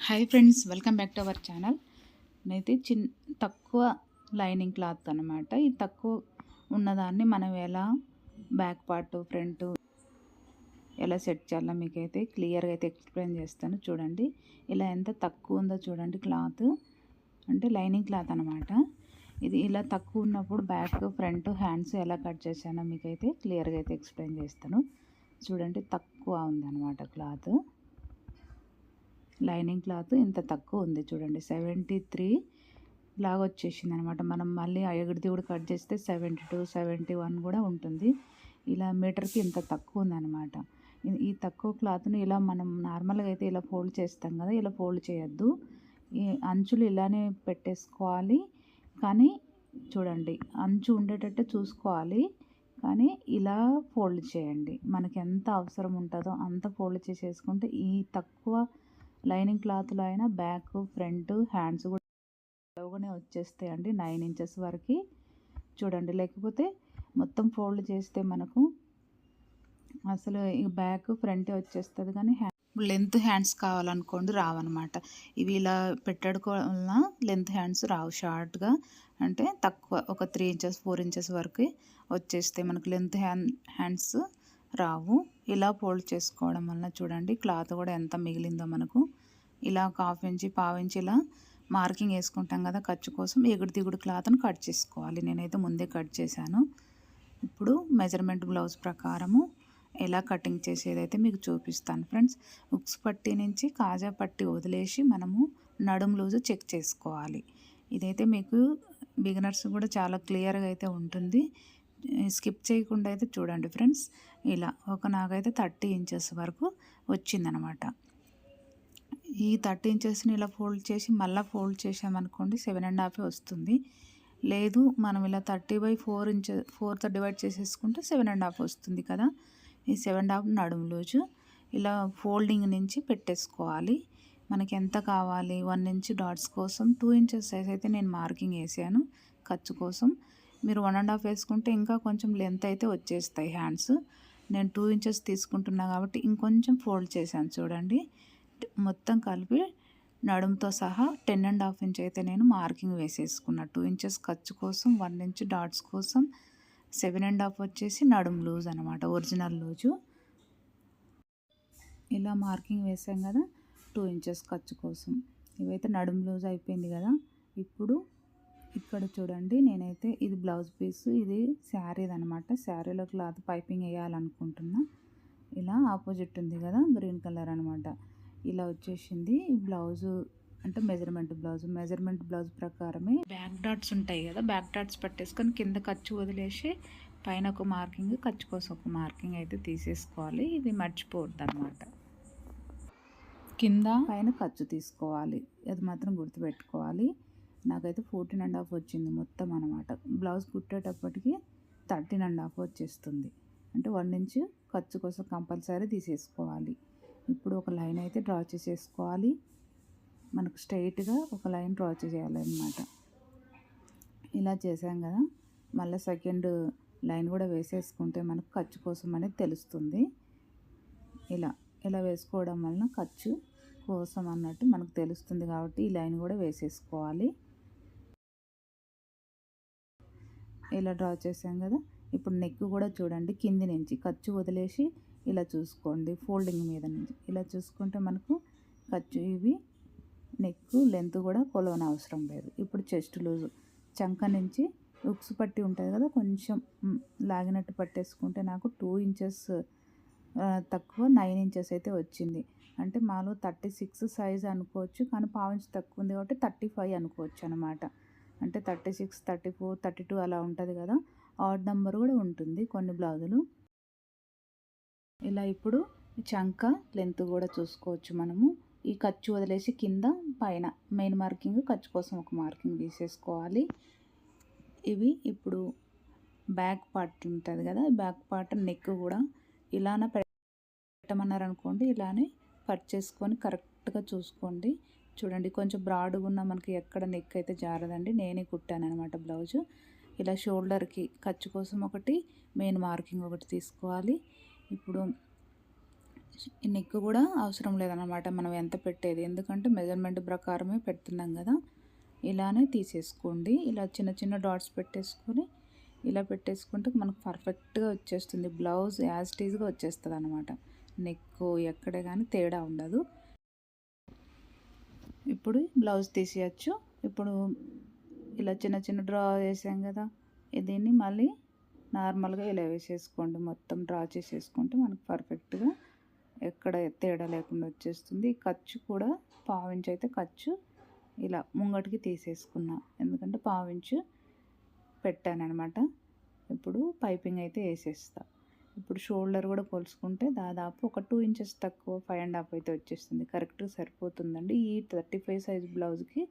Hi friends welcome back to our channel నేనైతే చిన్ తక్కువ లైనింగ్ క్లాత్ అనమాట ఈ తక్కువ ఉన్నదాన్ని మనం ఎలా బ్యాక్ పార్ట్ ఫ్రంట్ ఎలా సెట్ చేయాలో మీకైతే క్లియర్గా అయితే ఎక్స్ప్లెయిన్ చేస్తాను. చూడండి ఇలా ఎంత తక్కువ ఉందో చూడండి క్లాత్ అంటే లైనింగ్ క్లాత్ అనమాట ఇది ఇలా తక్కువ ఉన్నప్పుడు బ్యాక్ ఫ్రంట్ హ్యాండ్స్ ఎలా కట్ చేశానో మీకైతే క్లియర్గా అయితే ఎక్స్ప్లెయిన్ చేస్తాను. చూడండి తక్కువ ఉందన్నమాట క్లాత్ లైనింగ్ క్లాత్ ఇంత తక్కువ ఉంది చూడండి. సెవెంటీ త్రీ లాగా వచ్చేసింది అనమాట మనం మళ్ళీ ఎగుడిది కూడా కట్ చేస్తే సెవెంటీ టూ సెవెంటీ వన్ కూడా ఉంటుంది. ఇలా మీటర్కి ఇంత తక్కువ ఉందన్నమాట ఈ- తక్కువ క్లాత్ని ఇలా మనం నార్మల్గా అయితే ఇలా ఫోల్డ్ చేస్తాం కదా ఇలా ఫోల్డ్ చేయొద్దు. ఈ అంచులు ఇలానే పెట్టేసుకోవాలి. కానీ చూడండి అంచు ఉండేటట్టు చూసుకోవాలి. కానీ ఇలా ఫోల్డ్ చేయండి. మనకి ఎంత అవసరం ఉంటుందో అంత ఫోల్డ్ చేసేసుకుంటే ఈ తక్కువ లైనింగ్ క్లాత్లో అయినా బ్యాక్ ఫ్రంట్ హ్యాండ్స్ కూడా వచ్చేస్తాయి వచ్చేస్తాయండి నైన్ ఇంచెస్ వరకు. చూడండి లేకపోతే మొత్తం ఫోల్డ్ చేస్తే మనకు అసలు ఈ బ్యాక్ ఫ్రంట్ వచ్చేస్తుంది కానీ హ్యాండ్ లెంత్ హ్యాండ్స్ కావాలనుకోండి రావన్నమాట. ఇవి ఇలా పెట్టడుకోవడం వలన లెంత్ హ్యాండ్స్ రావు షార్ట్గా. అంటే తక్కువ ఒక త్రీ ఇంచెస్ ఫోర్ ఇంచెస్ వరకు వచ్చేస్తాయి మనకు లెంత్ హ్యాండ్ హ్యాండ్స్ రావు. ఇలా ఫోల్డ్ చేసుకోవడం వలన చూడండి క్లాత్ కూడా ఎంత మిగిలిందో మనకు. ఇలా ఒక హాఫ్ ఇంచి పావు ఇంచి ఇలా మార్కింగ్ వేసుకుంటాం కదా ఖర్చు కోసం. ఎగుడు దిగుడు క్లాత్ని కట్ చేసుకోవాలి. నేనైతే ముందే కట్ చేశాను. ఇప్పుడు మెజర్మెంట్ బ్లౌజ్ ప్రకారము ఎలా కటింగ్ చేసేదైతే మీకు చూపిస్తాను ఫ్రెండ్స్. ఉక్స్ పట్టి నుంచి కాజా పట్టి వదిలేసి మనము నడుము లూజు చెక్ చేసుకోవాలి. ఇదైతే మీకు బిగినర్స్ కూడా చాలా క్లియర్గా అయితే ఉంటుంది. స్కిప్ చేయకుండా అయితే చూడండి ఫ్రెండ్స్. ఇలా ఒక నాకైతే థర్టీ ఇంచెస్ వరకు వచ్చిందనమాట. ఈ థర్టీ ఇంచెస్ని ఇలా ఫోల్డ్ చేసి మళ్ళీ ఫోల్డ్ చేసామనుకోండి సెవెన్ అండ్ హాఫే వస్తుంది. లేదు మనం ఇలా థర్టీ బై ఫోర్ ఇంచె ఫోర్తో డివైడ్ చేసేసుకుంటే సెవెన్ అండ్ హాఫ్ వస్తుంది కదా. ఈ సెవెన్ అండ్ హాఫ్ నడుము లూజు ఇలా ఫోల్డింగ్ నుంచి పెట్టేసుకోవాలి. మనకి ఎంత కావాలి? వన్ ఇంచ్ డాట్స్ కోసం టూ ఇంచెస్ సైజ్ అయితే నేను మార్కింగ్ వేసాను ఖర్చు కోసం. మీరు వన్ అండ్ హాఫ్ వేసుకుంటే ఇంకా కొంచెం లెంత్ అయితే వచ్చేస్తాయి హ్యాండ్స్. నేను టూ ఇంచెస్ తీసుకుంటున్నా కాబట్టి ఇంకొంచెం ఫోల్డ్ చేశాను చూడండి. మొత్తం కలిపి నడుముతో సహా టెన్ అండ్ హాఫ్ ఇంచ్ అయితే నేను మార్కింగ్ వేసేసుకున్నా టూ ఇంచెస్ ఖర్చు కోసం వన్ ఇంచ్ డాట్స్ కోసం సెవెన్ అండ్ హాఫ్ వచ్చేసి నడుము లూజ్ అనమాట ఒరిజినల్ లూజు. ఇలా మార్కింగ్ వేసాం కదా టూ ఇంచెస్ ఖర్చు కోసం. ఇవైతే నడుము లూజ్ అయిపోయింది కదా ఇప్పుడు ఇక్కడ చూడండి నేనైతే ఇది బ్లౌజ్ పీస్ ఇది శారీది అనమాట శారీలో క్లాత్ పైపింగ్ వేయాలనుకుంటున్నా. ఇలా ఆపోజిట్ ఉంది కదా గ్రీన్ కలర్ అనమాట ఇలా వచ్చేసింది. బ్లౌజు అంటే మెజర్మెంట్ బ్లౌజ్. మెజర్మెంట్ బ్లౌజ్ ప్రకారమే బ్యాక్ డాట్స్ ఉంటాయి కదా బ్యాక్ డాట్స్ పట్టేసుకొని కింద ఖర్చు వదిలేసి పైన ఒక మార్కింగ్ ఖర్చు కోసం ఒక మార్కింగ్ అయితే తీసేసుకోవాలి. ఇది మర్చిపోవద్దు అనమాట కింద పైన ఖర్చు తీసుకోవాలి. అది మాత్రం గుర్తుపెట్టుకోవాలి. నాకైతే ఫోర్టీన్ అండ్ హాఫ్ వచ్చింది మొత్తం అనమాట బ్లౌజ్ కుట్టేటప్పటికి థర్టీన్ అండ్ హాఫ్ వచ్చేస్తుంది. అంటే వన్ ఇంచ్ ఖర్చు కోసం కంపల్సరీ తీసేసుకోవాలి. ఇప్పుడు ఒక లైన్ అయితే డ్రా చేసేసుకోవాలి. మనకు స్ట్రైట్గా ఒక లైన్ డ్రా చేయాలన్నమాట. ఇలా చేసాం కదా. మళ్ళీ సెకండ్ లైన్ కూడా వేసేసుకుంటే మనకు ఖర్చు కోసం అనేది తెలుస్తుంది. ఇలా ఇలా వేసుకోవడం వలన ఖర్చు కోసం అన్నట్టు మనకు తెలుస్తుంది కాబట్టి ఈ లైన్ కూడా వేసేసుకోవాలి. ఇలా డ్రా చేసాం కదా. ఇప్పుడు నెక్ కూడా చూడండి కింది నుంచి ఖర్చు వదిలేసి ఇలా చూసుకోండి. ఫోల్డింగ్ మీద నుంచి ఇలా చూసుకుంటే మనకు ఖర్చు ఇవి నెక్ లెంత్ కూడా కొలవని అవసరం లేదు. ఇప్పుడు చెస్ట్ లూజు చంక నుంచి ఉక్స్ పట్టి ఉంటుంది కదా కొంచెం లాగినట్టు పట్టేసుకుంటే నాకు టూ ఇంచెస్ తక్కువ నైన్ ఇంచెస్ అయితే వచ్చింది. అంటే మాలో థర్టీ సిక్స్ సైజ్ అనుకోవచ్చు కానీ పావు ఇంచ్ తక్కువ ఉంది కాబట్టి థర్టీ ఫైవ్ అనుకోవచ్చు అనమాట అంటే thirty six thirty four thirty two అలా ఉంటుంది కదా ఆడ్ నెంబర్ కూడా ఉంటుంది కొన్ని బ్లౌజులు. ఇలా ఇప్పుడు చంక లెంత్ కూడా చూసుకోవచ్చు మనము. ఈ ఖర్చు వదిలేసి కింద పైన మెయిన్ మార్కింగ్ ఖర్చు కోసం ఒక మార్కింగ్ తీసేసుకోవాలి. ఇవి ఇప్పుడు బ్యాక్ పార్ట్ ఉంటుంది కదా బ్యాక్ పార్ట్ నెక్ కూడా ఇలానే పెట్టమన్నారు అనుకోండి ఇలానే కట్ చేసుకొని కరెక్ట్గా చూసుకోండి. చూడండి కొంచెం బ్రాడ్గా ఉన్న మనకి ఎక్కడ నెక్ అయితే జారదండి నేనే కుట్టాను అనమాట బ్లౌజు. ఇలా షోల్డర్కి ఖర్చు కోసం ఒకటి మెయిన్ మార్కింగ్ ఒకటి తీసుకోవాలి. ఇప్పుడు నెక్ కూడా అవసరం లేదన్నమాట. మనం ఎంత పెట్టేది? ఎందుకంటే మెజర్మెంట్ ప్రకారమే పెడుతున్నాం కదా. ఇలానే తీసేసుకోండి. ఇలా చిన్న చిన్న డాట్స్ పెట్టేసుకొని ఇలా పెట్టేసుకుంటే మనకు పర్ఫెక్ట్గా వచ్చేస్తుంది. బ్లౌజ్ యాజ్ టీజ్గా వచ్చేస్తుంది అనమాట నెక్ ఎక్కడే కానీ తేడా ఉండదు. ఇప్పుడు బ్లౌజ్ తీసేయచ్చు. ఇప్పుడు ఇలా చిన్న చిన్న డ్రా చేసాం కదా. దీన్ని మళ్ళీ నార్మల్గా ఇలా వేసేసుకోండి. మొత్తం డ్రా చేసేసుకుంటే మనకు పర్ఫెక్ట్గా ఎక్కడ తేడా లేకుండా వచ్చేస్తుంది. ఖర్చు కూడా పావించి అయితే ఖర్చు ఇలా ముంగటికి తీసేసుకున్నా. ఎందుకంటే పావించు పెట్టాను అనమాట ఇప్పుడు పైపింగ్ అయితే వేసేస్తా. ఇప్పుడు షోల్డర్ కూడా పోల్చుకుంటే దాదాపు ఒక టూ ఇంచెస్ తక్కువ ఫైవ్ అండ్ హాఫ్ అయితే వచ్చేస్తుంది. కరెక్ట్గా సరిపోతుందండి. ఈ థర్టీ ఫైవ్ సైజ్ బ్లౌజ్కి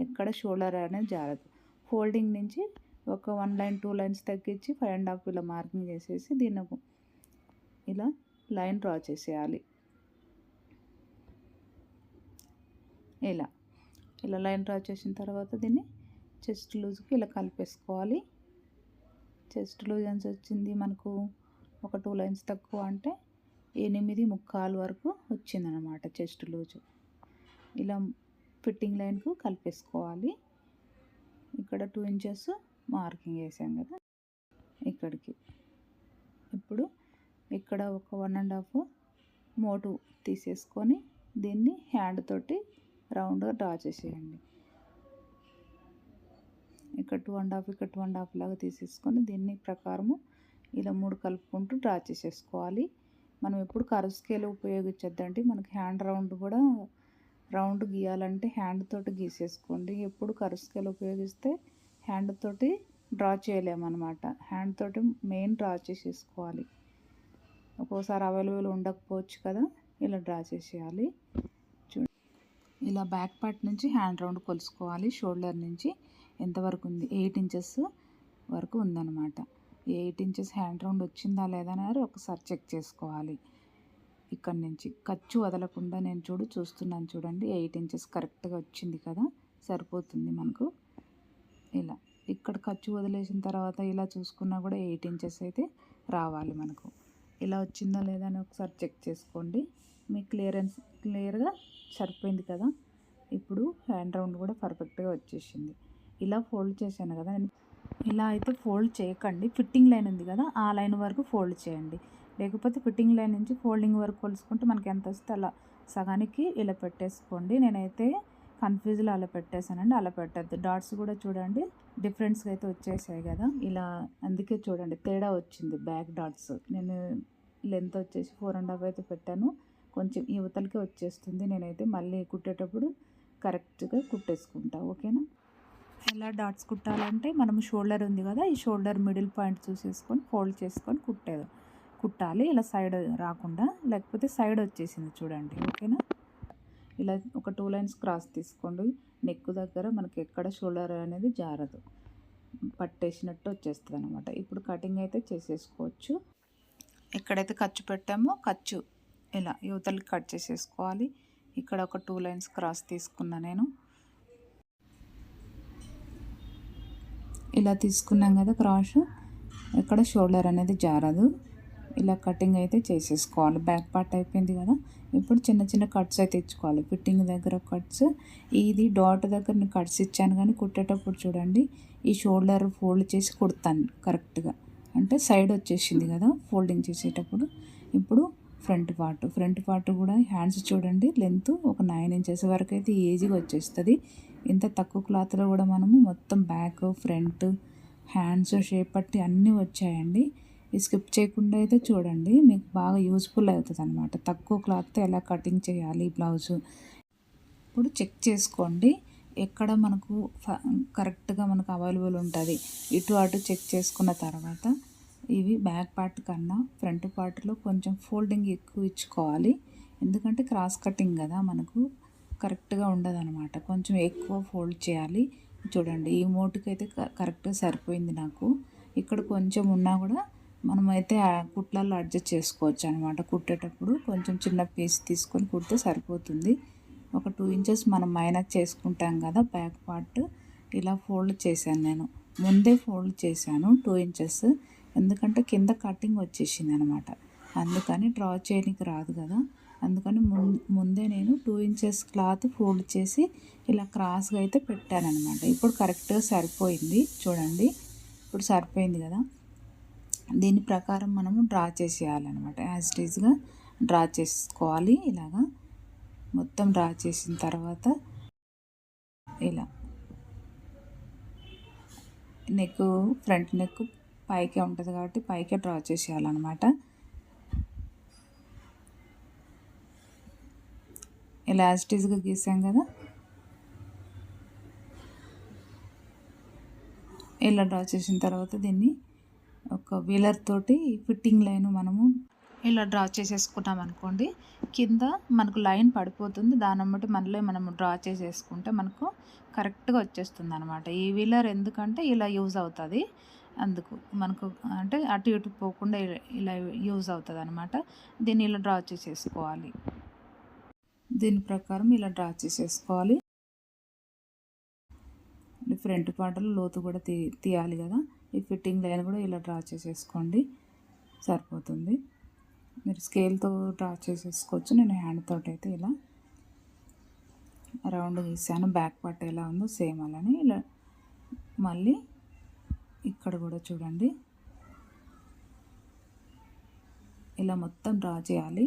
ఎక్కడ షోల్డర్ అనేది జారదు. ఫోల్డింగ్ నుంచి ఒక వన్ లైన్ టూ లైన్స్ తగ్గించి ఫైవ్ అండ్ హాఫ్ ఇలా మార్కింగ్ చేసేసి దీన్ని ఇలా లైన్ డ్రా చేసేయాలి. ఇలా ఇలా లైన్ డ్రా చేసిన తర్వాత దీన్ని చెస్ట్ లూజ్కి ఇలా కలిపేసుకోవాలి. చెస్ట్ లూజ్ ఎంత వచ్చింది మనకు ఒక టూ లైన్స్ తక్కువ అంటే ఎనిమిది ముక్కాలు వరకు వచ్చిందనమాట చెస్ట్ లూజు. ఇలా ఫిట్టింగ్ లైన్కు కలిపేసుకోవాలి. ఇక్కడ టూ ఇంచెస్ మార్కింగ్ వేసాం కదా ఇక్కడికి. ఇప్పుడు ఇక్కడ ఒక వన్ అండ్ హాఫ్ మోటు తీసేసుకొని దీన్ని హ్యాండ్ తోటి రౌండ్గా డ్రా చేసేయండి. ఇక్కడ టూ అండ్ హాఫ్ ఇక్కడ టూ అండ్ హాఫ్ లాగా తీసేసుకొని దీన్ని ప్రకారము ఇలా మూడు కలుపుకుంటూ డ్రా చేసేసుకోవాలి. మనం ఎప్పుడు కర్వ్ స్కేల్ ఉపయోగించొద్దండి. మనకి హ్యాండ్ రౌండ్ కూడా రౌండ్ గీయాలంటే హ్యాండ్ తోటి గీసేసుకోండి. ఎప్పుడు కర్వ్ స్కేల్ ఉపయోగిస్తే హ్యాండ్ తోటి డ్రా చేయలేమన్నమాట. హ్యాండ్ తోటి మెయిన్ డ్రా చేసేసుకోవాలి. ఒక్కోసారి అవైలబుల్ ఉండకపోవచ్చు కదా ఇలా డ్రా చేసేయాలి. చూడండి ఇలా బ్యాక్ పార్ట్ నుంచి హ్యాండ్ రౌండ్ కొలుసుకోవాలి. షోల్డర్ నుంచి ఎంతవరకు ఉంది? ఎయిట్ ఇంచెస్ వరకు ఉందన్నమాట. ఎయిట్ ఇంచెస్ హ్యాండ్ రౌండ్ వచ్చిందా లేదా అనేది ఒకసారి చెక్ చేసుకోవాలి. ఇక్కడ నుంచి ఖర్చు వదలకుండా నేను చూడు చూస్తున్నాను చూడండి. ఎయిట్ ఇంచెస్ కరెక్ట్గా వచ్చింది కదా సరిపోతుంది మనకు. ఇలా. ఇక్కడ ఖర్చు వదిలేసిన తర్వాత ఇలా చూసుకున్నా కూడా ఎయిట్ ఇంచెస్ అయితే రావాలి మనకు. ఇలా వచ్చిందా లేదా అని ఒకసారి చెక్ చేసుకోండి. మీ క్లియరెన్స్ క్లియర్గా సరిపోయింది కదా? ఇప్పుడు హ్యాండ్ రౌండ్ కూడా పర్ఫెక్ట్గా వచ్చేసింది. ఇలా ఫోల్డ్ చేశాను కదా నేను. ఇలా అయితే ఫోల్డ్ చేయకండి. ఫిట్టింగ్ లైన్ ఉంది కదా ఆ లైన్ వరకు ఫోల్డ్ చేయండి. లేకపోతే ఫిట్టింగ్ లైన్ నుంచి ఫోల్డింగ్ వరకు కొలుసుకుంటే మనకి ఎంత వస్తే అలా సగానికి ఇలా పెట్టేసుకోండి. నేనైతే కన్ఫ్యూజ్లో అలా పెట్టేశానండి. అలా పెట్టద్దు. డాట్స్ కూడా చూడండి డిఫరెన్స్గా అయితే వచ్చేసాయి కదా. ఇలా అందుకే చూడండి. తేడా వచ్చింది బ్యాక్ డాట్స్. నేను లెంత్ వచ్చేసి ఫోర్ అండ్ హాఫ్ అయితే పెట్టాను. కొంచెం యువతలకే వచ్చేస్తుంది. నేనైతే మళ్ళీ కుట్టేటప్పుడు కరెక్ట్గా కుట్టేసుకుంటా. ఓకేనా? ఎలా డాట్స్ కుట్టాలంటే మనం షోల్డర్ ఉంది కదా ఈ షోల్డర్ మిడిల్ పాయింట్ చూసేసుకొని ఫోల్డ్ చేసుకొని కుట్టేది. కుట్టాలి. ఇలా సైడ్ రాకుండా లేకపోతే సైడ్ వచ్చేసింది చూడండి. ఓకేనా? ఇలా ఒక టూ లైన్స్ క్రాస్ తీసుకోండి. నెక్ దగ్గర మనకి ఎక్కడ షోల్డర్ అనేది జారదు. పట్టేసినట్టు వచ్చేస్తుంది అనమాట ఇప్పుడు కటింగ్ అయితే చేసేసుకోవచ్చు. ఎక్కడైతే ఖర్చు పెట్టామో ఖర్చు ఇలా యువతలకి కట్ చేసేసుకోవాలి. ఇక్కడ ఒక టూ లైన్స్ క్రాస్ తీసుకున్నా నేను. ఇలా తీసుకున్నాం కదా క్రాస్. ఎక్కడ షోల్డర్ అనేది జారదు. ఇలా కటింగ్ అయితే చేసేసుకోవాలి. బ్యాక్ పార్ట్ అయిపోయింది కదా. ఇప్పుడు చిన్న చిన్న కట్స్ అయితే ఇచ్చుకోవాలి ఫిట్టింగ్ దగ్గర కట్స్ ఇది డాట్ దగ్గర నేను కట్స్ ఇచ్చాను కానీ కుట్టేటప్పుడు చూడండి ఈ షోల్డర్ ఫోల్డ్ చేసి కుడతాను కరెక్ట్గా అంటే సైడ్ వచ్చేసింది కదా ఫోల్డింగ్ చేసేటప్పుడు. ఇప్పుడు ఫ్రంట్ పార్ట్ ఫ్రంట్ పార్ట్ కూడా హ్యాండ్స్ చూడండి లెంత్ ఒక నైన్ ఇంచెస్ వరకు అయితే ఈజీగా వచ్చేస్తుంది. ఇంత తక్కువ క్లాత్లో కూడా మనము మొత్తం బ్యాక్ ఫ్రంట్ హ్యాండ్స్ షేప్ పట్టి అన్నీ వచ్చాయండి. స్కిప్ చేయకుండా అయితే చూడండి. మీకు బాగా యూస్ఫుల్ అవుతుంది అనమాట తక్కువ క్లాత్తో ఎలా కటింగ్ చేయాలి బ్లౌజు? ఇప్పుడు చెక్ చేసుకోండి. ఎక్కడ మనకు కరెక్ట్గా మనకు అవైలబుల్ ఉంటుంది. ఇటు అటు చెక్ చేసుకున్న తర్వాత ఇవి బ్యాక్ పార్ట్ కన్నా ఫ్రంట్ పార్ట్లో కొంచెం ఫోల్డింగ్ ఎక్కువ ఇచ్చుకోవాలి. ఎందుకంటే క్రాస్ కటింగ్ కదా మనకు కరెక్ట్గా ఉండదనమాట కొంచెం ఎక్కువ ఫోల్డ్ చేయాలి. చూడండి. ఈ మోటుకైతే కరెక్ట్గా సరిపోయింది నాకు. ఇక్కడ కొంచెం ఉన్నా కూడా మనమైతే కుట్లలో అడ్జస్ట్ చేసుకోవచ్చు అనమాట కుట్టేటప్పుడు కొంచెం చిన్న పీస్ తీసుకొని కుడితే సరిపోతుంది. ఒక టూ ఇంచెస్ మనం మైనస్ చేసుకుంటాం కదా బ్యాక్ పార్ట్ ఇలా ఫోల్డ్ చేశాను నేను. ముందే ఫోల్డ్ చేశాను టూ ఇంచెస్ ఎందుకంటే కింద కటింగ్ వచ్చేసింది అనమాట అందుకని డ్రా చేయడానికి రాదు కదా. అందుకని ముందే నేను టూ ఇంచెస్ క్లాత్ ఫోల్డ్ చేసి ఇలా క్రాస్గా అయితే పెట్టానమాట ఇప్పుడు కరెక్ట్గా సరిపోయింది. చూడండి. ఇప్పుడు సరిపోయింది కదా. దీని ప్రకారం మనము డ్రా చేసేయాలన్నమాట. యాజ్ ఇట్ ఈజ్గా డ్రా చేసుకోవాలి. ఇలాగా మొత్తం డ్రా చేసిన తర్వాత ఇలా నెక్ ఫ్రంట్ నెక్ పైకే ఉంటుంది కాబట్టి పైకే డ్రా చేసేయాలన్నమాట. ఇలా యాస్టీజ్గా గీసాం కదా. ఇలా డ్రా చేసిన తర్వాత దీన్ని ఒక వీలర్ తోటి ఫిట్టింగ్ లైన్ మనము ఇలా డ్రా చేసేసుకున్నాం అనుకోండి. కింద మనకు లైన్ పడిపోతుంది. దాన్ని బట్టి మనలో మనము డ్రా చేసేసుకుంటే మనకు కరెక్ట్గా వచ్చేస్తుంది అనమాట ఈ వీలర్ ఎందుకంటే ఇలా యూజ్ అవుతుంది. అందుకు మనకు అంటే అటు ఇటు పోకుండా ఇలా యూజ్ అవుతుంది అనమాట దీన్ని ఇలా డ్రా చేసేసుకోవాలి. దీని ప్రకారం ఇలా డ్రా చేసేసుకోవాలి. ఫ్రంట్ పాటలు లోతు కూడా తీ తీయాలి కదా. ఈ ఫిట్టింగ్ లైన్ కూడా ఇలా డ్రా చేసేసుకోండి. సరిపోతుంది. మీరు స్కేల్తో డ్రా చేసేసుకోవచ్చు. నేను హ్యాండ్ తోటి అయితే ఇలా రౌండ్ గీసాను. బ్యాక్ పార్ట్ ఎలా ఉందో సేమ్ అలానే ఇలా మళ్ళీ ఇక్కడ కూడా చూడండి. ఇలా మొత్తం డ్రా చేయాలి.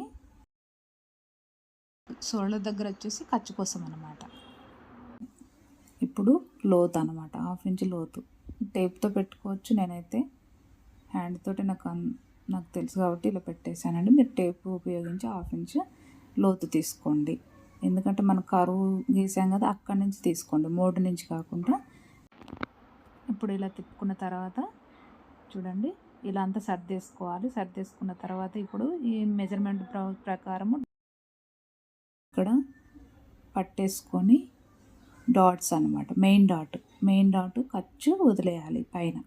సోళ్ళ దగ్గర వచ్చేసి ఖర్చు కోసం అనమాట ఇప్పుడు లోత్ అనమాట హాఫ్ ఇంచ్ లోతు. టేప్తో పెట్టుకోవచ్చు నేనైతే. హ్యాండ్తో నాకు నాకు తెలుసు కాబట్టి ఇలా పెట్టేశానండి. మీరు టేప్ ఉపయోగించి హాఫ్ ఇంచ్ లోతు తీసుకోండి. ఎందుకంటే మనం కరువు గీసాం కదా అక్కడి నుంచి తీసుకోండి. మోడు నుంచి కాకుండా. ఇప్పుడు ఇలా తిప్పుకున్న తర్వాత చూడండి ఇలా అంతా సర్దేసుకోవాలి. సర్దేసుకున్న తర్వాత ఇప్పుడు ఈ మెజర్మెంట్ ప్రకారము ఇక్కడ పట్టేసుకొని డాట్స్ అనమాట మెయిన్ డాట్. మెయిన్ డాట్ ఖర్చు వదిలేయాలి పైన.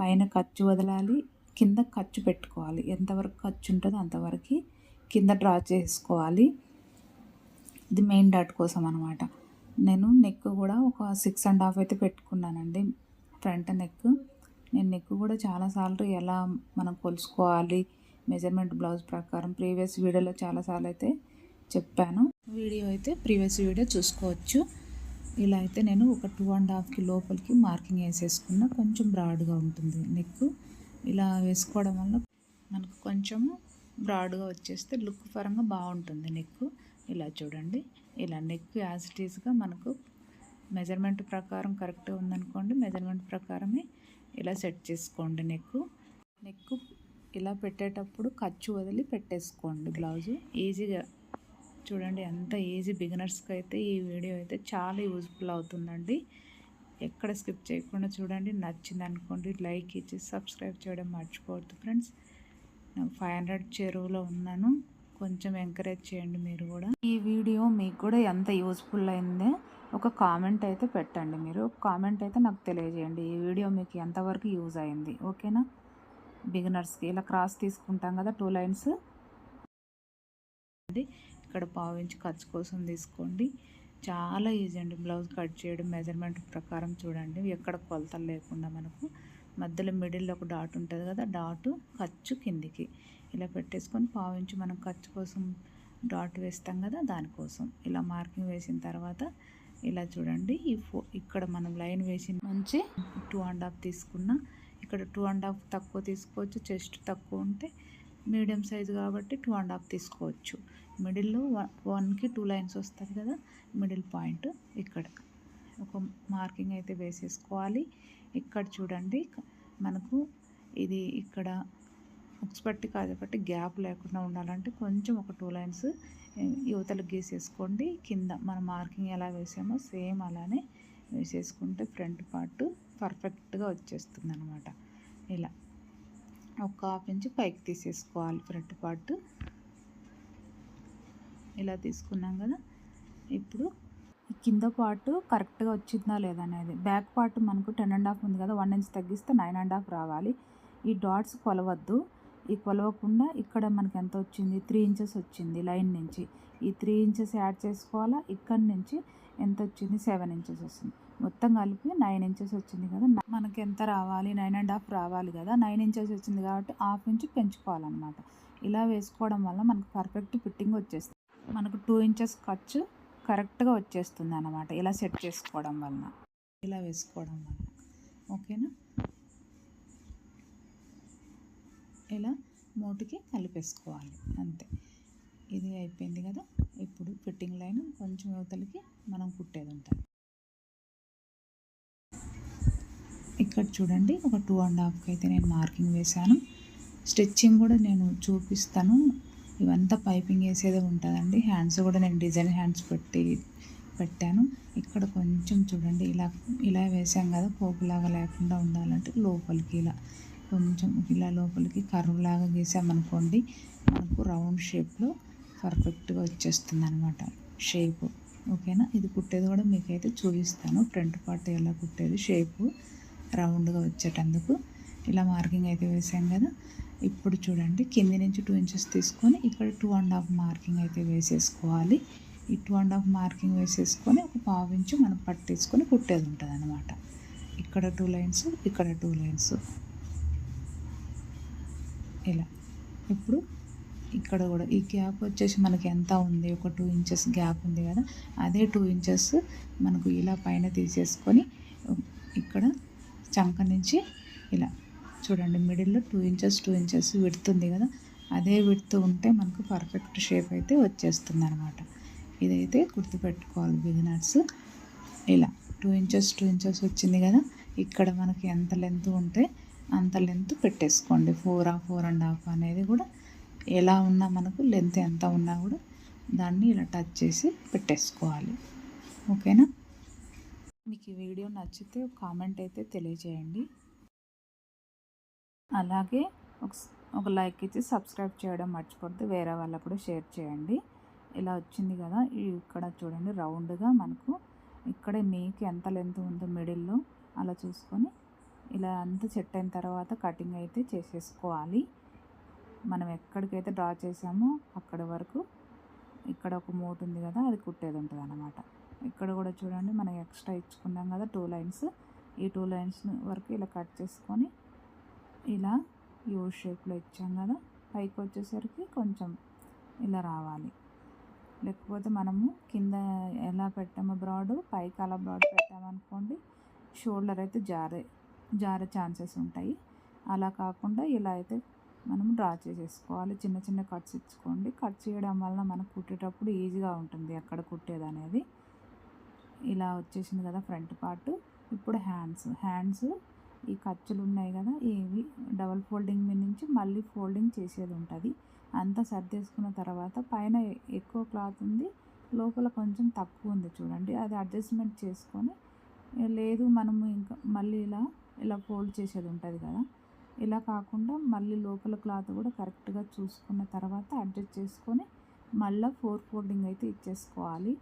పైన ఖర్చు వదలాలి కింద ఖర్చు పెట్టుకోవాలి. ఎంతవరకు ఖర్చు ఉంటుందో అంతవరకు కింద డ్రా చేసుకోవాలి. ఇది మెయిన్ డాట్ కోసం అనమాట నేను నెక్ కూడా ఒక సిక్స్ అండ్ హాఫ్ అయితే పెట్టుకున్నానండి. Front neck. నేను నెక్ కూడా చాలాసార్లు ఎలా మనం కొలుసుకోవాలి మెజర్మెంట్ బ్లౌజ్ ప్రకారం ప్రీవియస్ వీడియోలో చాలాసార్లు అయితే చెప్పాను. వీడియో అయితే ప్రీవియస్ వీడియో చూసుకోవచ్చు. ఇలా అయితే నేను ఒక టూ అండ్ హాఫ్కి లోపలికి మార్కింగ్ వేసేసుకున్న కొంచెం బ్రాడ్గా ఉంటుంది నెక్ ఇలా వేసుకోవడం వల్ల మనకు కొంచెము బ్రాడ్గా వచ్చేస్తే లుక్ పరంగా బాగుంటుంది నెక్ ఇలా చూడండి. ఇలా నెక్ యాజ్ ఇట్ ఈస్గా మనకు మెజర్మెంట్ ప్రకారం కరెక్ట్గా ఉందనుకోండి. మెజర్మెంట్ ప్రకారమే ఇలా సెట్ చేసుకోండి నెక్ నెక్ ఇలా పెట్టేటప్పుడు ఖర్చు వదిలి పెట్టేసుకోండి బ్లౌజు ఈజీగా చూడండి ఎంత ఈజీ బిగినర్స్కి అయితే ఈ వీడియో అయితే చాలా యూజ్ఫుల్ అవుతుందండి. ఎక్కడ స్కిప్ చేయకుండా చూడండి నచ్చింది అనుకోండి లైక్ ఇచ్చి సబ్స్క్రైబ్ చేయడం మర్చిపోవద్దు ఫ్రెండ్స్. నేను ఫైవ్ హండ్రెడ్ చెరువులో ఉన్నాను కొంచెం ఎంకరేజ్ చేయండి మీరు కూడా. ఈ వీడియో మీకు కూడా ఎంత యూజ్ఫుల్ అయిందే ఒక కామెంట్ అయితే పెట్టండి మీరు. కామెంట్ అయితే నాకు తెలియజేయండి ఈ వీడియో మీకు ఎంతవరకు యూజ్ అయింది ఓకేనా? బిగినర్స్కి ఇలా క్రాస్ తీసుకుంటాం కదా టూ లైన్స్. ఇక్కడ పావించి ఖర్చు కోసం తీసుకోండి. చాలా ఈజీ అండి బ్లౌజ్ కట్ చేయడం మెజర్మెంట్ ప్రకారం చూడండి. ఎక్కడ కొలతలు లేకుండా మనకు మధ్యలో మిడిల్లో ఒక డాట్ ఉంటుంది కదా డాటు ఖర్చు కిందికి. ఇలా పెట్టేసుకొని పావించి మనం ఖర్చు కోసం డాట్ వేస్తాం కదా దానికోసం ఇలా మార్కింగ్ వేసిన తర్వాత ఇలా చూడండి. ఈ ఫో ఇక్కడ మనం లైన్ వేసిన నుంచి టూ అండ్ హాఫ్ తీసుకున్న ఇక్కడ టూ అండ్ హాఫ్ తక్కువ తీసుకోవచ్చు చెస్ట్ తక్కువ ఉంటే మీడియం సైజు కాబట్టి టూ అండ్ హాఫ్ తీసుకోవచ్చు. మిడిల్లో వన్ వన్కి టూ లైన్స్ వస్తుంది కదా మిడిల్ పాయింట్ ఇక్కడ. ఒక మార్కింగ్ అయితే వేసేసుకోవాలి. ఇక్కడ చూడండి మనకు ఇది ఇక్కడ బుక్స్ పట్టి కాదు పట్టి గ్యాప్ లేకుండా ఉండాలంటే కొంచెం ఒక టూ లైన్స్ యువతలు గీసేసుకోండి. కింద మన మార్కింగ్ ఎలా వేసామో సేమ్ అలానే వేసేసుకుంటే ఫ్రంట్ పార్ట్ పర్ఫెక్ట్గా వచ్చేస్తుంది అనమాట ఇలా. ఒక హాఫ్ ఇంచ్ పైకి తీసేసుకోవాలి ఫ్రంట్ పార్ట్. ఇలా తీసుకున్నాం కదా. ఇప్పుడు కింద పార్ట్ కరెక్ట్గా వచ్చిందా లేదా అనేది. బ్యాక్ పార్ట్ మనకు టెన్ అండ్ హాఫ్ ఉంది కదా వన్ ఇంచ్ తగ్గిస్తే నైన్ అండ్ హాఫ్ రావాలి. ఈ డాట్స్ కొలవద్దు. ఈ కొలవకుండా ఇక్కడ మనకి ఎంత వచ్చింది? త్రీ ఇంచెస్ వచ్చింది లైన్ నుంచి. ఈ త్రీ ఇంచెస్ యాడ్ చేసుకోవాలా? ఇక్కడ నుంచి ఎంత వచ్చింది? సెవెన్ ఇంచెస్ వస్తుంది. మొత్తం కలిపి నైన్ ఇంచెస్ వచ్చింది కదా. మనకి ఎంత రావాలి? నైన్ అండ్ హాఫ్ రావాలి కదా. నైన్ ఇంచెస్ వచ్చింది కాబట్టి హాఫ్ ఇంచ్ పెంచుకోవాలన్నమాట. ఇలా వేసుకోవడం వల్ల మనకు పర్ఫెక్ట్ ఫిట్టింగ్ వచ్చేస్తుంది. మనకు టూ ఇంచెస్ ఖర్చు కరెక్ట్గా వచ్చేస్తుంది అన్నమాట. ఇలా సెట్ చేసుకోవడం వలన. ఇలా వేసుకోవడం వల్ల ఓకేనా ఇలా మూటికి కలిపేసుకోవాలి. అంతే. ఇది అయిపోయింది కదా. ఇప్పుడు ఫిట్టింగ్ లైన్ కొంచెం యువతలకి మనం కుట్టేది ఉంటుంది. ఇక్కడ చూడండి ఒక టూ అండ్ హాఫ్కి అయితే నేను మార్కింగ్ వేశాను. స్టిచ్చింగ్ కూడా నేను చూపిస్తాను. ఇవంతా పైపింగ్ వేసేదే ఉంటుందండి. హ్యాండ్స్ కూడా నేను డిజైన్ హ్యాండ్స్ పెట్టి పెట్టాను. ఇక్కడ కొంచెం చూడండి ఇలా ఇలా వేసాం కదా పోపులాగా లేకుండా ఉండాలంటే లోపలికి ఇలా కొంచెం ఇలా లోపలికి కర్వ్ లాగా గీసామనుకోండి మనకు రౌండ్ షేప్లో పర్ఫెక్ట్గా వచ్చేస్తుంది అనమాట షేప్ ఓకేనా ఇది కుట్టేది కూడా మీకైతే చూపిస్తాను. ఫ్రంట్ పార్ట్ ఎలా కుట్టేది షేపు రౌండ్గా వచ్చేటందుకు ఇలా మార్కింగ్ అయితే వేసాం కదా. ఇప్పుడు చూడండి కింది నుంచి టూ ఇంచెస్ తీసుకొని ఇక్కడ టూ అండ్ హాఫ్ మార్కింగ్ అయితే వేసేసుకోవాలి. ఈ టూ అండ్ హాఫ్ మార్కింగ్ వేసేసుకొని ఒక పావు ఇంచు మనం పట్టేసుకొని కుట్టేది ఉంటుంది అనమాట ఇక్కడ టూ లైన్స్ ఇక్కడ టూ లైన్స్. ఇలా. ఇప్పుడు ఇక్కడ కూడా ఈ గ్యాప్ వచ్చేసి మనకి ఎంత ఉంది? ఒక టూ ఇంచెస్ గ్యాప్ ఉంది కదా. అదే టూ ఇంచెస్ మనకు ఇలా పైన తీసేసుకొని ఇక్కడ చంక నుంచి ఇలా చూడండి మిడిల్లో టూ ఇంచెస్ టూ ఇంచెస్ విడుతుంది కదా అదే విడుతూ ఉంటే మనకు పర్ఫెక్ట్ షేప్ అయితే వచ్చేస్తుంది అనమాట ఇదైతే గుర్తుపెట్టుకోవాలి బిగినర్స్ ఇలా టూ ఇంచెస్ టూ ఇంచెస్ వచ్చింది కదా ఇక్కడ మనకి ఎంత లెంత్ ఉంటే అంత లెంత్ పెట్టేసుకోండి. ఫోర్ ఆ ఫోర్ అండ్ హాఫ్ అనేది కూడా ఎలా ఉన్నా మనకు లెంత్ ఎంత ఉన్నా కూడా దాన్ని ఇలా టచ్ చేసి పెట్టేసుకోవాలి. ఓకేనా మీకు ఈ వీడియో నచ్చితే కామెంట్ అయితే తెలియజేయండి. అలాగే ఒక లైక్ ఇచ్చి సబ్స్క్రైబ్ చేయడం మర్చిపోద్దు వేరే వాళ్ళకు కూడా షేర్ చేయండి. ఇలా వచ్చింది కదా ఇక్కడ చూడండి రౌండ్గా మనకు ఇక్కడే మీకు ఎంత లెంత్ ఉందో మిడిల్లో అలా చూసుకొని ఇలా అంతా సెట్ అయిన తర్వాత కటింగ్ అయితే చేసేసుకోవాలి. మనం ఎక్కడికైతే డ్రా చేసామో అక్కడ వరకు ఇక్కడ ఒక మూట ఉంది కదా అది కుట్టేది ఉంటుంది అన్నమాట ఇక్కడ కూడా చూడండి మనం ఎక్స్ట్రా ఇచ్చుకున్నాం కదా టూ లైన్స్. ఈ టూ లైన్స్ వరకు ఇలా కట్ చేసుకొని ఇలా యూ షేప్లో ఇచ్చాం కదా. పైకి వచ్చేసరికి కొంచెం ఇలా రావాలి. లేకపోతే మనము కింద ఎలా పెట్టామో బ్రాడ్ పైకి అలా బ్రాడ్ పెట్టామనుకోండి షోల్డర్ అయితే జారే జారే ఛాన్సెస్ ఉంటాయి. అలా కాకుండా ఇలా అయితే మనం డ్రా చేసేసుకోవాలి. చిన్న చిన్న కట్స్ ఇచ్చుకోండి. కట్ చేయడం వల్ల మనకు కుట్టేటప్పుడు ఈజీగా ఉంటుంది ఎక్కడ కుట్టేది అనేది ఇలా వచ్చేసింది కదా ఫ్రంట్ పార్ట్. ఇప్పుడు హ్యాండ్స్. హ్యాండ్స్ ఈ ఖర్చులు ఉన్నాయి కదా ఇవి డబల్ ఫోల్డింగ్ మీద నుంచి మళ్ళీ ఫోల్డింగ్ చేసేది ఉంటుంది. అంతా సర్దేసుకున్న తర్వాత పైన ఎక్కువ క్లాత్ ఉంది లోపల కొంచెం తక్కువ ఉంది చూడండి. అది అడ్జస్ట్మెంట్ చేసుకొని లేదు మనము ఇంకా మళ్ళీ ఇలా ఇలా ఫోల్డ్ చేసేది ఉంటుంది కదా. ఇలా కాకుండా మళ్ళీ లోపల క్లాత్ కూడా కరెక్ట్గా చూసుకున్న తర్వాత అడ్జస్ట్ చేసుకొని మళ్ళీ ఫోర్ ఫోల్డింగ్ అయితే ఇచ్చేసుకోవాలి.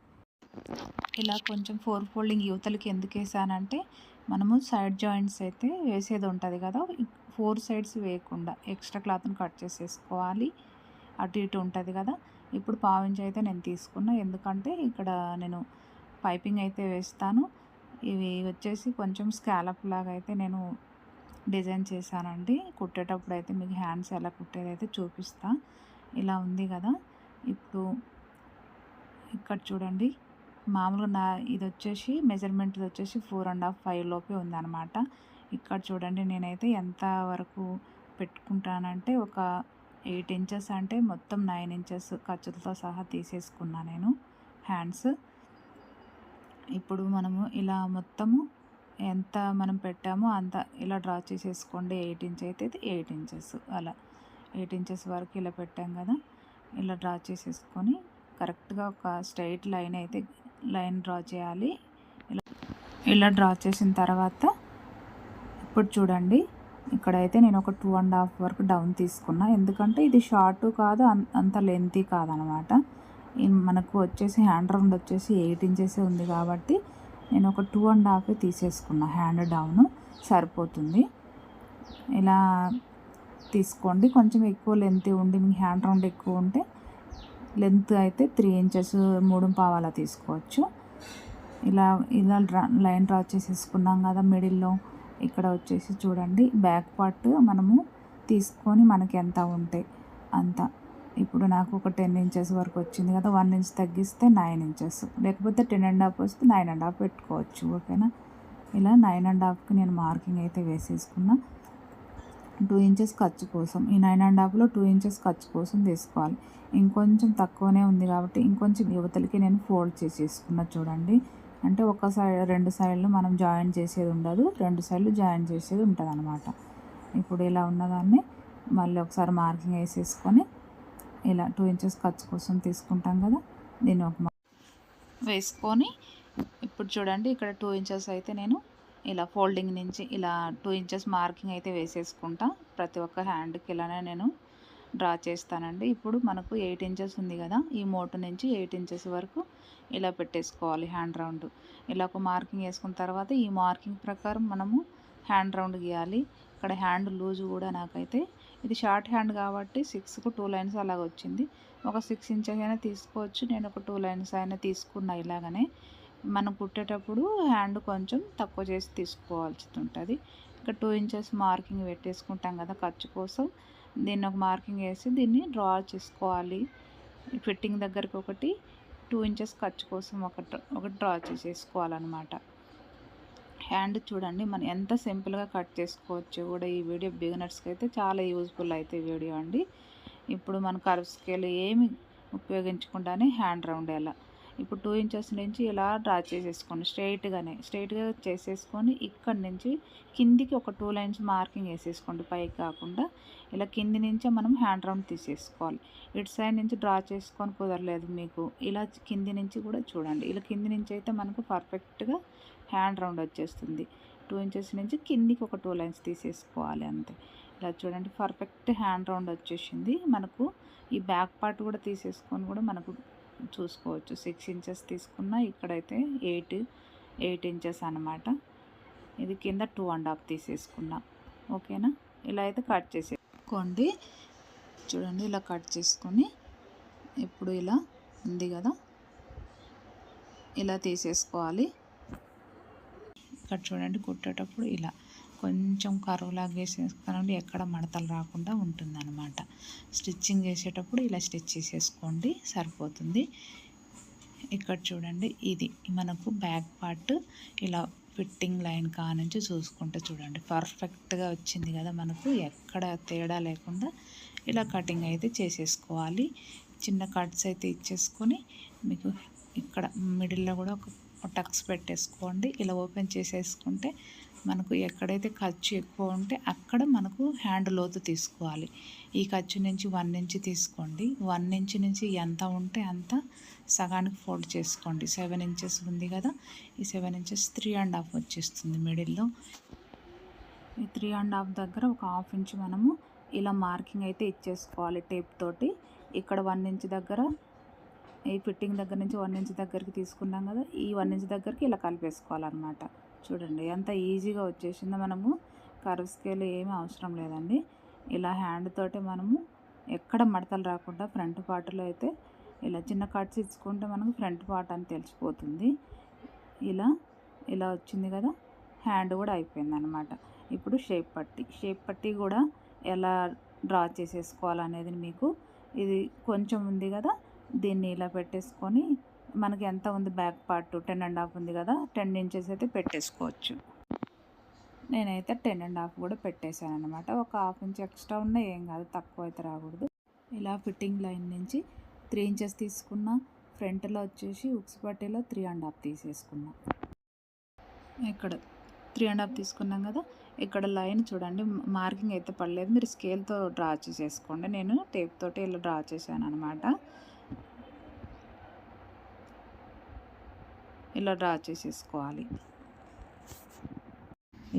ఇలా కొంచెం ఫోర్ ఫోల్డింగ్ యువతలకి ఎందుకు వేసానంటే మనము సైడ్ జాయింట్స్ అయితే వేసేది ఉంటుంది కదా. ఫోర్ సైడ్స్ వేయకుండా ఎక్స్ట్రా క్లాత్ని కట్ చేసేసుకోవాలి. అటు ఇటు ఉంటుంది కదా. ఇప్పుడు పావించి అయితే నేను తీసుకున్నా. ఎందుకంటే ఇక్కడ నేను పైపింగ్ అయితే వేస్తాను. ఇవి వచ్చేసి కొంచెం స్కాలప్ లాగా అయితే నేను డిజైన్ చేశానండి. కుట్టేటప్పుడు అయితే మీకు హ్యాండ్స్ ఎలా కుట్టేది అయితే చూపిస్తా. ఇలా ఉంది కదా. ఇప్పుడు ఇక్కడ చూడండి. మామూలుగా నా ఇది వచ్చేసి మెజర్మెంట్ వచ్చేసి ఫోర్ అండ్ హాఫ్ ఫైవ్ లోపే ఉందన్నమాట. ఇక్కడ చూడండి నేనైతే ఎంత వరకు పెట్టుకుంటానంటే ఒక ఎయిట్ ఇంచెస్ అంటే మొత్తం నైన్ ఇంచెస్ ఖర్చులతో సహా తీసేసుకున్నా నేను హ్యాండ్స్. ఇప్పుడు మనము ఇలా మొత్తము ఎంత మనం పెట్టామో అంత ఇలా డ్రా చేసేసుకోండి ఎయిట్ ఇంచ్ అయితే ఎయిట్ ఇంచెస్ అలా. ఎయిట్ ఇంచెస్ వరకు ఇలా పెట్టాం కదా ఇలా డ్రా చేసేసుకొని కరెక్ట్గా ఒక స్ట్రైట్ లైన్ అయితే లైన్ డ్రా చేయాలి. ఇలా డ్రా చేసిన తర్వాత ఇప్పుడు చూడండి. ఇక్కడైతే నేను ఒక టూ అండ్ హాఫ్ వరకు డౌన్ తీసుకున్నా. ఎందుకంటే ఇది షార్ట్ కాదు అంత లెంతీ కాదనమాట. మనకు వచ్చేసి హ్యాండ్ రౌండ్ వచ్చేసి ఎయిట్ ఇంచెస్ ఉంది కాబట్టి నేను ఒక టూ అండ్ హాఫ్ తీసేసుకున్నా. హ్యాండ్ డౌన్ సరిపోతుంది. ఇలా తీసుకోండి. కొంచెం ఎక్కువ లెంత్ ఉండి మీ హ్యాండ్ రౌండ్ ఎక్కువ ఉంటే లెంత్ అయితే త్రీ ఇంచెస్ మూడు పావాలా తీసుకోవచ్చు. ఇలా ఇలా లైన్ డ్రా చేసేసుకున్నాం కదా మిడిల్లో. ఇక్కడ వచ్చేసి చూడండి బ్యాక్ పార్ట్ మనము తీసుకొని మనకి ఎంత ఉంటే అంత. ఇప్పుడు నాకు ఒక టెన్ ఇంచెస్ వరకు వచ్చింది కదా వన్ ఇంచ్ తగ్గిస్తే నైన్ ఇంచెస్. లేకపోతే టెన్ అండ్ హాఫ్ వస్తే నైన్ అండ్ హాఫ్ పెట్టుకోవచ్చు ఓకేనా? ఇలా నైన్ అండ్ హాఫ్కి నేను మార్కింగ్ అయితే వేసేసుకున్నా. టూ ఇంచెస్ ఖర్చు కోసం ఈ నైన్ అండ్ హాఫ్లో టూ ఇంచెస్ ఖర్చు కోసం తీసుకోవాలి. ఇంకొంచెం తక్కువనే ఉంది కాబట్టి ఇంకొంచెం యువతలకి నేను ఫోల్డ్ చేసేసుకున్నా చూడండి. అంటే ఒక సైడ్ రెండు సైడ్లు మనం జాయిన్ చేసేది ఉండదు రెండు సైడ్లు జాయిన్ చేసేది ఉంటుంది అనమాట ఇప్పుడు ఇలా ఉన్నదాన్ని మళ్ళీ ఒకసారి మార్కింగ్ వేసేసుకొని ఇలా టూ ఇంచెస్ ఖర్చు కోసం తీసుకుంటాం కదా దీన్ని ఒక వేసుకొని ఇప్పుడు చూడండి ఇక్కడ టూ ఇంచెస్ అయితే నేను ఇలా ఫోల్డింగ్ నుంచి ఇలా టూ ఇంచెస్ మార్కింగ్ అయితే వేసేసుకుంటా. ప్రతి ఒక్క హ్యాండ్కి ఇలానే నేను డ్రా చేస్తానండి. ఇప్పుడు మనకు ఎయిట్ ఇంచెస్ ఉంది కదా ఈ మోటు నుంచి ఎయిట్ ఇంచెస్ వరకు ఇలా పెట్టేసుకోవాలి హ్యాండ్ రౌండ్. ఇలా ఒక మార్కింగ్ వేసుకున్న తర్వాత ఈ మార్కింగ్ ప్రకారం మనము హ్యాండ్ రౌండ్ గీయాలి. ఇక్కడ హ్యాండ్ లూజ్ కూడా నాకైతే ఇది షార్ట్ హ్యాండ్ కాబట్టి సిక్స్కు టూ లైన్స్ అలాగ వచ్చింది. ఒక సిక్స్ ఇంచెస్ అయినా తీసుకోవచ్చు నేను ఒక టూ లైన్స్ అయినా తీసుకున్నా ఇలాగనే. మనం కుట్టేటప్పుడు హ్యాండ్ కొంచెం తక్కువ చేసి తీసుకోవాల్సి ఉంటుంది ఇంకా టూ ఇంచెస్ మార్కింగ్ పెట్టేసుకుంటాం కదా ఖర్చు కోసం. దీన్ని ఒక మార్కింగ్ వేసి దీన్ని డ్రా చేసుకోవాలి. ఫిట్టింగ్ దగ్గరికి ఒకటి టూ ఇంచెస్ ఖర్చు కోసం ఒక ఒకటి డ్రా చేసేసుకోవాలన్నమాట. హ్యాండ్ చూడండి మనం ఎంత సింపుల్గా కట్ చేసుకోవచ్చు కూడా ఈ వీడియో బిగినర్స్కి అయితే చాలా యూజ్ఫుల్ అయితే ఈ వీడియో అండి. ఇప్పుడు మన కర్వ్ స్కేల్ ఏమి ఉపయోగించకుండానే హ్యాండ్ రౌండ్ ఎలా ఇప్పుడు టూ ఇంచెస్ నుంచి ఇలా డ్రా చేసేసుకోండి. స్ట్రైట్గానే స్ట్రైట్గా చేసేసుకొని ఇక్కడ నుంచి కిందికి ఒక టూ లైన్స్ మార్కింగ్ వేసేసుకోండి. పైకి కాకుండా ఇలా కింది నుంచే మనం హ్యాండ్ రౌండ్ తీసేసుకోవాలి. ఇటు సైడ్ నుంచి డ్రా చేసుకొని కుదరలేదు మీకు. ఇలా కింది నుంచి కూడా చూడండి. ఇలా కింది నుంచి అయితే మనకు పర్ఫెక్ట్గా హ్యాండ్ రౌండ్ వచ్చేస్తుంది. టూ ఇంచెస్ నుంచి కిందికి ఒక టూ లైన్స్ తీసేసుకోవాలి అంతే. ఇలా చూడండి. పర్ఫెక్ట్ హ్యాండ్ రౌండ్ వచ్చేసింది. మనకు ఈ బ్యాక్ పార్ట్ కూడా తీసేసుకొని కూడా మనకు చూసుకోవచ్చు. సిక్స్ ఇంచెస్ తీసుకున్నా ఇక్కడైతే ఎయిట్ ఎయిట్ ఇంచెస్ అనమాట ఇది కింద టూ అండ్ హాఫ్ తీసేసుకున్నా. ఓకేనా? ఇలా అయితే కట్ చేసేసుకోండి చూడండి ఇలా కట్ చేసుకొని ఇప్పుడు ఇలా ఉంది కదా? ఇలా తీసేసుకోవాలి. ఇక్కడ చూడండి కుట్టేటప్పుడు ఇలా. కొంచెం కరువు లాగేసేసుకోనండి ఎక్కడ మడతలు రాకుండా ఉంటుందన్నమాట. స్టిచ్చింగ్ చేసేటప్పుడు ఇలా స్టిచ్ చేసేసుకోండి సరిపోతుంది. ఇక్కడ చూడండి ఇది మనకు బ్యాక్ పార్ట్ ఇలా ఫిట్టింగ్ లైన్ కా నుంచి చూసుకుంటే చూడండి పర్ఫెక్ట్గా వచ్చింది కదా మనకు. ఎక్కడ తేడా లేకుండా ఇలా కటింగ్ అయితే చేసేసుకోవాలి. చిన్న కట్స్ అయితే ఇచ్చేసుకొని మీకు ఇక్కడ మిడిల్లో కూడా ఒక టక్స్ పెట్టేసుకోండి. ఇలా ఓపెన్ చేసేసుకుంటే మనకు ఎక్కడైతే ఖర్చు ఎక్కువ ఉంటే అక్కడ మనకు హ్యాండ్ లోతు తీసుకోవాలి. ఈ ఖర్చు నుంచి వన్ ఇంచ్ తీసుకోండి. వన్ ఇంచ్ నుంచి ఎంత ఉంటే అంత సగానికి ఫోల్డ్ చేసుకోండి. సెవెన్ ఇంచెస్ ఉంది కదా ఈ seven inches three and half వచ్చేస్తుంది మిడిల్లో. ఈ త్రీ అండ్ హాఫ్ దగ్గర ఒక హాఫ్ ఇంచ్ మనము ఇలా మార్కింగ్ అయితే ఇచ్చేసుకోవాలి టేప్ తోటి. ఇక్కడ వన్ ఇంచ్ దగ్గర ఈ ఫిట్టింగ్ దగ్గర నుంచి వన్ ఇంచ్ దగ్గరికి తీసుకున్నాం కదా ఈ వన్ ఇంచ్ దగ్గరికి ఇలా కలిపేసుకోవాలన్నమాట. చూడండి ఎంత ఈజీగా వచ్చేసిందో మనము కర్వ్ స్కేల్ ఏమీ అవసరం లేదండి. ఇలా హ్యాండ్ తోటి మనము ఎక్కడ మడతలు రాకుండా ఫ్రంట్ పార్ట్లో అయితే ఇలా చిన్న కట్స్ ఇచ్చుకుంటే మనకు ఫ్రంట్ పార్ట్ అని తెలిసిపోతుంది. ఇలా ఇలా వచ్చింది కదా హ్యాండ్ కూడా అయిపోయింది అనమాట ఇప్పుడు షేప్ పట్టి షేప్ పట్టి కూడా ఎలా డ్రా చేసేసుకోవాలనేది మీకు ఇది కొంచెం ఉంది కదా దీన్ని ఇలా పెట్టేసుకొని మనకి ఎంత ఉంది back part? Ten and half ఉంది కదా. టెన్ ఇంచెస్ అయితే పెట్టేసుకోవచ్చు. నేనైతే టెన్ అండ్ హాఫ్ కూడా పెట్టేశాను అనమాట ఒక హాఫ్ ఇంచ్ ఎక్స్ట్రా ఉన్నా ఏం కాదు తక్కువ అయితే రాకూడదు. ఇలా ఫిట్టింగ్ లైన్ నుంచి త్రీ ఇంచెస్ తీసుకున్నా ఫ్రంట్లో వచ్చేసి ఉక్స్ పట్టీలో త్రీ అండ్ హాఫ్ తీసేసుకున్నా. ఇక్కడ త్రీ అండ్ హాఫ్ తీసుకున్నాం కదా. ఇక్కడ లైన్ చూడండి మార్కింగ్ అయితే పడలేదు. మీరు స్కేల్తో డ్రా చేసేసుకోండి. నేను టేప్ తోటి ఇలా డ్రా చేశాను అనమాట ఇలా డ్రా చేసేసుకోవాలి.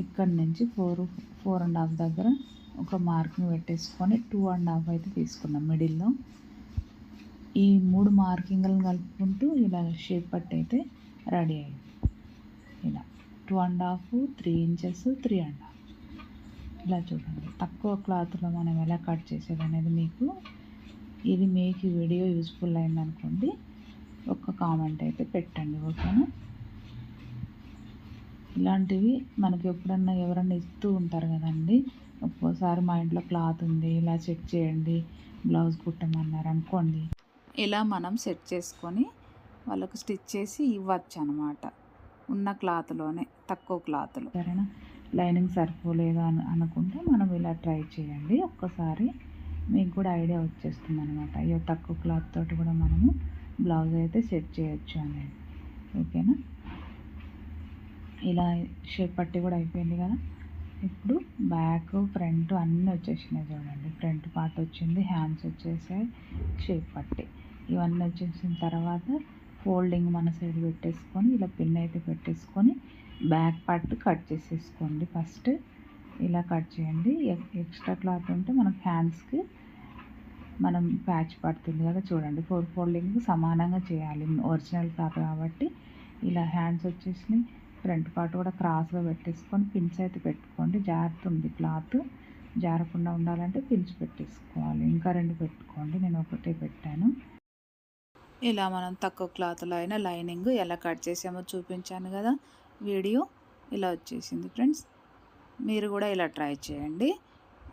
ఇక్కడ నుంచి ఫోర్ ఫోర్ అండ్ హాఫ్ దగ్గర ఒక మార్క్ని పెట్టేసుకొని టూ అండ్ హాఫ్ అయితే తీసుకున్నాం మిడిల్లో. ఈ మూడు మార్కింగ్లను కలుపుకుంటూ ఇలా షేప్ పట్టి అయితే రెడీ అయింది ఇలా two and half three inches three and half. ఇలా చూడండి తక్కువ క్లాత్లో మనం ఎలా కట్ చేసేది అనేది మీకు. ఇది మీకు వీడియో యూస్ఫుల్ అయిందనుకోండి ఒక్క కామెంట్ అయితే పెట్టండి ఓకేనా? ఇలాంటివి మనకి ఎప్పుడన్నా ఎవరన్నా ఇస్తూ ఉంటారు కదండి. ఒక్కోసారి మా ఇంట్లో క్లాత్ ఉంది ఇలా చెక్ చేయండి బ్లౌజ్ కుట్టమన్నారు అనుకోండి. ఇలా మనం సెట్ చేసుకొని వాళ్ళకు స్టిచ్ చేసి ఇవ్వచ్చు అనమాట ఉన్న క్లాత్లోనే తక్కువ క్లాత్లో. సరేనా? లైనింగ్ సరిపోలేదు అని అనుకుంటే మనం ఇలా ట్రై చేయండి. ఒక్కసారి మీకు కూడా ఐడియా వచ్చేస్తుంది అనమాట అయ్యో తక్కువ క్లాత్ తోటి కూడా మనము బ్లౌజ్ అయితే సెట్ చేయొచ్చు అనేది. ఓకేనా? ఇలా షేప్ పట్టి కూడా అయిపోయింది కదా? ఇప్పుడు బ్యాక్ ఫ్రంట్ అన్నీ వచ్చేసినాయి చూడండి. ఫ్రంట్ పార్ట్ వచ్చింది హ్యాండ్స్ వచ్చేసాయి షేప్ పట్టి. ఇవన్నీ వచ్చేసిన తర్వాత ఫోల్డింగ్ మన సైడ్ పెట్టేసుకొని ఇలా పిన్ అయితే పెట్టేసుకొని బ్యాక్ పార్ట్ కట్ చేసేసుకోండి ఫస్ట్. ఇలా కట్ చేయండి. ఎక్స్ట్రా క్లాత్ ఉంటే మనకు హ్యాండ్స్కి మనం ప్యాచ్ పడుతుంది కదా చూడండి. ఫోర్ ఫోల్డింగ్ సమానంగా చేయాలి. ఒరిజినల్ క్లాత్ కాబట్టి ఇలా హ్యాండ్స్ వచ్చేసి ఫ్రంట్ పార్ట్ కూడా క్రాస్గా పెట్టేసుకొని పిన్స్ అయితే పెట్టుకోండి. జారుతుంది క్లాత్ జారకుండా ఉండాలంటే పిన్స్ పెట్టేసుకోవాలి. ఇంకా రెండు పెట్టుకోండి. నేను ఒకటే పెట్టాను. ఇలా మనం తక్కువ క్లాత్లో అయినా లైనింగ్ ఎలా కట్ చేసామో చూపించాను కదా. వీడియో ఇలా వచ్చేసింది ఫ్రెండ్స్ మీరు కూడా ఇలా ట్రై చేయండి.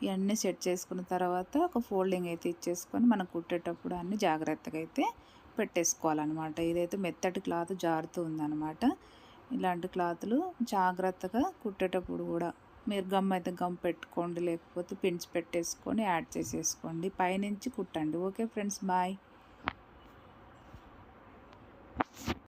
ఇవన్నీ సెట్ చేసుకున్న తర్వాత ఒక ఫోల్డింగ్ అయితే ఇచ్చేసుకొని మనం కుట్టేటప్పుడు అన్ని జాగ్రత్తగా అయితే పెట్టేసుకోవాలన్నమాట. ఇదైతే మెత్తటి క్లాత్ జారుతూ ఉందన్నమాట. ఇలాంటి క్లాతులు జాగ్రత్తగా కుట్టేటప్పుడు కూడా మీరు గమ్ అయితే గమ్ పెట్టుకోండి లేకపోతే పిన్స్ పెట్టేసుకొని యాడ్ చేసేసుకోండి. పైనుంచి కుట్టండి. Okay friends bye.